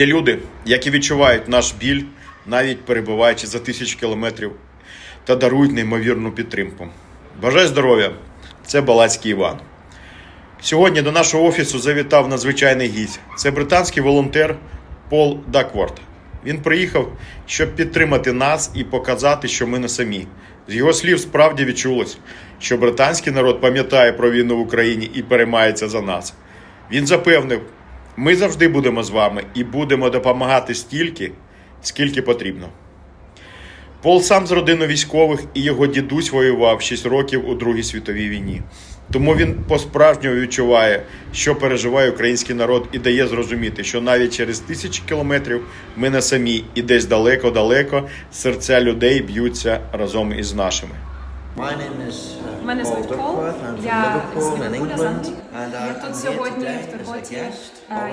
Є люди, які відчувають наш біль, навіть перебуваючи за тисяч кілометрів, та дарують неймовірну підтримку. Бажаю здоров'я! Це Балацький Іван. Сьогодні до нашого офісу завітав надзвичайний гість. Це британський волонтер Пол Дакворт. Він приїхав, щоб підтримати нас і показати, що ми не самі. З його слів справді відчулось, що британський народ пам'ятає про війну в Україні і переймається за нас. Він запевнив, ми завжди будемо з вами і будемо допомагати стільки, скільки потрібно. Пол сам з родини військових і його дідусь воював 6 років у Другій світовій війні. Тому він по-справжньому відчуває, що переживає український народ, і дає зрозуміти, що навіть через тисячі кілометрів ми не самі, і десь далеко-далеко серця людей б'ються разом із нашими. My name is uh, Мене звуть Пол, Duckworth. I'm from я з Liverpool in Ліверпуля, з England, Англії. and Я тут сьогодні в Турботі е,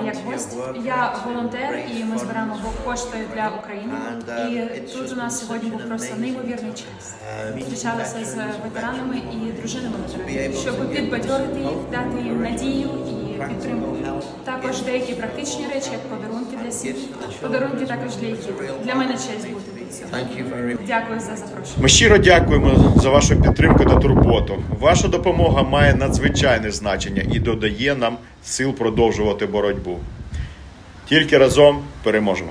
як гость. Я волонтер, і ми збираємо кошти для України. And, uh, І тут у нас сьогодні був просто неймовірний час. Uh, Зустрічалися з ветеранами і дружинами ветеранів, щоб підбадьорити їх, дати їм надію і підтримку. Також деякі практичні речі, як подарунки для сім'ї. Подарунки також для яких. Для мене честь бути. Thank you very much. Дякую за запрошення. Ми щиро дякуємо за вашу підтримку та турботу. Ваша допомога має надзвичайне значення і додає нам сил продовжувати боротьбу. Тільки разом переможемо.